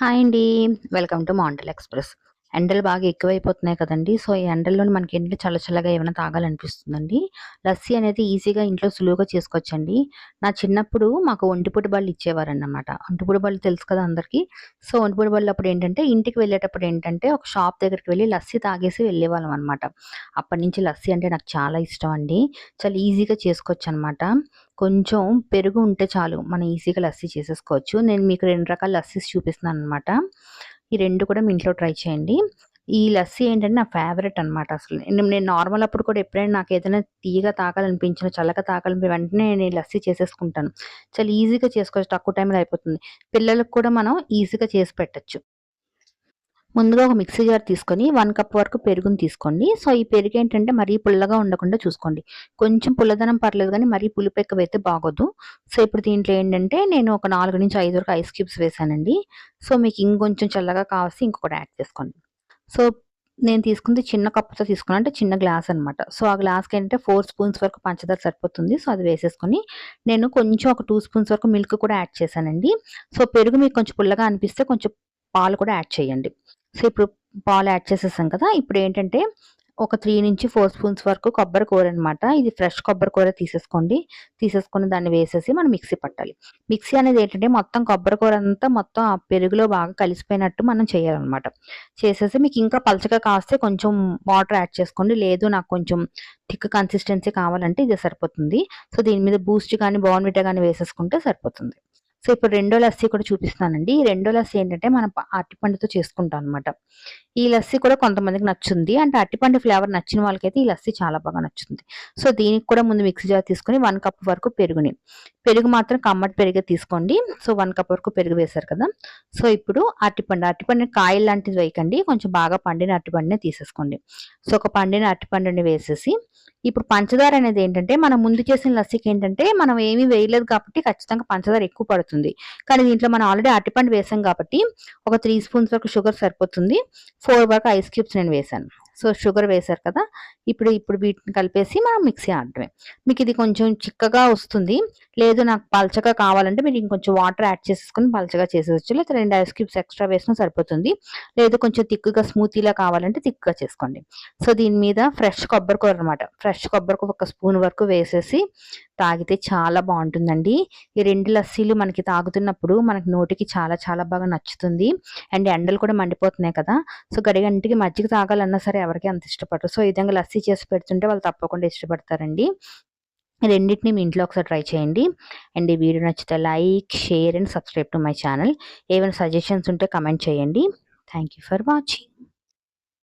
Hi అండి. Welcome to mental express. ఎండలు బాగా ఎక్కువైపోతున్నాయి కదండి. సో ఈ ఎండల్లో మనకి ఏంటంటే చల్ల చల్లగా ఏమైనా తాగాలనిపిస్తుందండి. లస్సీ అనేది ఈజీగా ఇంట్లో సులువుగా చేసుకోవచ్చండి. నా చిన్నప్పుడు మాకు ఒంటిపూటి బళ్ళు ఇచ్చేవారన్నమాట. ఒంటిపూటి బళ్ళు తెలుసు కదా అందరికీ. సో ఒంటిపూటి బళ్ళు అప్పుడు ఏంటంటే ఇంటికి వెళ్ళేటప్పుడు ఏంటంటే ఒక షాప్ దగ్గరికి వెళ్ళి లస్సీ తాగేసి వెళ్ళేవాళ్ళం అనమాట అప్పటి నుంచి లస్సీ అంటే నాకు చాలా ఇష్టం అండి. చాలా ఈజీగా చేసుకోవచ్చు అనమాట కొంచెం పెరుగు ఉంటే చాలు మనం ఈజీగా లస్సీ చేసేసుకోవచ్చు. నేను మీకు రెండు రకాల లస్సీస్ చూపిస్తున్నాను అనమాట ఈ రెండు కూడా మీ ఇంట్లో ట్రై చేయండి. ఈ లస్సీ ఏంటంటే నా ఫేవరెట్ అనమాట అసలు. నేను నార్మల్ అప్పుడు కూడా ఎప్పుడైనా నాకు ఏదైనా తీయగా తాకాలనిపించిన చల్లగా తాకాలనిపి వెంటనే నేను లస్సీ చేసేసుకుంటాను. చాలా ఈజీగా చేసుకోవచ్చు. తక్కువ టైంలో అయిపోతుంది. పిల్లలకు కూడా మనం ఈజీగా చేసి పెట్టచ్చు. ముందుగా ఒక మిక్సీ జార్ తీసుకొని వన్ కప్ వరకు పెరుగుని తీసుకోండి. సో ఈ పెరుగు ఏంటంటే మరీ పుల్లగా ఉండకుండా చూసుకోండి. కొంచెం పుల్లదనం పర్లేదు కానీ మరీ పులుపు ఎక్కువ అయితే బాగోదు. సో ఇప్పుడు దీంట్లో ఏంటంటే నేను ఒక నాలుగు నుంచి ఐదు వరకు ఐస్ క్యూబ్స్ వేసానండి. సో మీకు ఇంకొంచెం చల్లగా కావాల్సి ఇంకొకటి యాడ్ చేసుకోండి. సో నేను తీసుకుంది చిన్న కప్పుతో తీసుకున్నాను అంటే చిన్న గ్లాస్ అనమాట సో ఆ గ్లాస్కి ఏంటంటే ఫోర్ స్పూన్స్ వరకు పంచదార సరిపోతుంది. సో అది వేసేసుకొని నేను కొంచెం ఒక టూ స్పూన్స్ వరకు మిల్క్ కూడా యాడ్ చేశానండి. సో పెరుగు మీకు కొంచెం పుల్లగా అనిపిస్తే కొంచెం పాలు కూడా యాడ్ చేయండి. సో ఇప్పుడు పాలు యాడ్ చేసేసాం కదా ఇప్పుడు ఏంటంటే ఒక త్రీ నుంచి ఫోర్ స్పూన్స్ వరకు కొబ్బరి కూర అనమాట ఇది ఫ్రెష్ కొబ్బరి కూర తీసేసుకోండి. తీసేసుకొని దాన్ని వేసేసి మనం మిక్సీ పట్టాలి. మిక్సీ అనేది ఏంటంటే మొత్తం కొబ్బరి కూర అంతా మొత్తం ఆ పెరుగులో బాగా కలిసిపోయినట్టు మనం చేయాలన్నమాట. చేసేసి మీకు ఇంకా పలచగా కాస్తే కొంచెం వాటర్ యాడ్ చేసుకోండి. లేదు నాకు కొంచెం థిక్ కన్సిస్టెన్సీ కావాలంటే ఇది సరిపోతుంది. సో దీని మీద బూస్ట్ కానీ బాన్విటా కానీ వేసేసుకుంటే సరిపోతుంది. సో ఇప్పుడు రెండో లస్సీ కూడా చూపిస్తానండి. ఈ రెండో లస్సీ ఏంటంటే మనం అరటిపండుతో చేసుకుంటాం అనమాట ఈ లస్సీ కూడా కొంతమందికి నచ్చుంది. అంటే అరటిపండు ఫ్లేవర్ నచ్చిన వాళ్ళకైతే ఈ లస్సీ చాలా బాగా నచ్చుతుంది. సో దీనికి కూడా ముందు మిక్సీ జార్ తీసుకొని వన్ కప్ వరకు పెరుగుని. పెరుగు మాత్రం కమ్మటి పెరిగే తీసుకోండి. సో వన్ కప్ వరకు పెరుగు వేశారు కదా. సో ఇప్పుడు అరటిపండు అరటిపండు కాయలు లాంటిది వేయకండి. కొంచెం బాగా పండిన అరటిపండునే తీసేసుకోండి. సో ఒక పండిన అరటిపండుని వేసేసి ఇప్పుడు పంచదార అనేది ఏంటంటే మనం ముందు చేసిన లస్సీకి ఏంటంటే మనం ఏమీ వేయలేదు కాబట్టి ఖచ్చితంగా పంచదార ఎక్కువ పడుతుంది. కానీ దీంట్లో మనం ఆల్రెడీ అరటిపండు వేసాం కాబట్టి ఒక త్రీ స్పూన్స్ వరకు షుగర్ సరిపోతుంది. ఫోర్ వరకు ఐస్ క్యూబ్స్ నేను వేసాను. సో షుగర్ వేశారు కదా ఇప్పుడు ఇప్పుడు వీటిని కలిపేసి మనం మిక్సీ ఆడటమే మీకు ఇది కొంచెం చిక్కగా వస్తుంది. లేదు నాకు పలచగా కావాలంటే మీరు ఇంకొంచెం వాటర్ యాడ్ చేసేసుకుని పలచగా చేసేవచ్చు లేదా రెండు ఐస్ క్యూబ్స్ ఎక్స్ట్రా వేసినా సరిపోతుంది. లేదు కొంచెం తిక్కుగా స్మూతీలా కావాలంటే తిక్కుగా చేసుకోండి. సో దీని మీద ఫ్రెష్ కొబ్బరి కూర అనమాట ఫ్రెష్ కొబ్బరి కూర ఒక స్పూన్ వరకు వేసేసి తాగితే చాలా బాగుంటుందండి. ఈ రెండు లస్సీలు మనకి తాగుతున్నప్పుడు మనకి నోటికి చాలా చాలా బాగా నచ్చుతుంది. అండ్ ఎండలు కూడా మండిపోతున్నాయి కదా. సో గడిగంటికి మజ్జిగ తాగాలన్నా సరే ఎవరికి అంత ఇష్టపడరు. సో ఈ విధంగా లస్సీ చేసి పెడుతుంటే వాళ్ళు తప్పకుండా ఇష్టపడతారండి. రెండింటిని మీ ఇంట్లో ఒకసారి ట్రై చేయండి. అండ్ ఈ వీడియో నచ్చితే like share and subscribe to my channel. ఏమైనా సజెషన్స్ ఉంటే కమెంట్ చేయండి. Thank you for watching.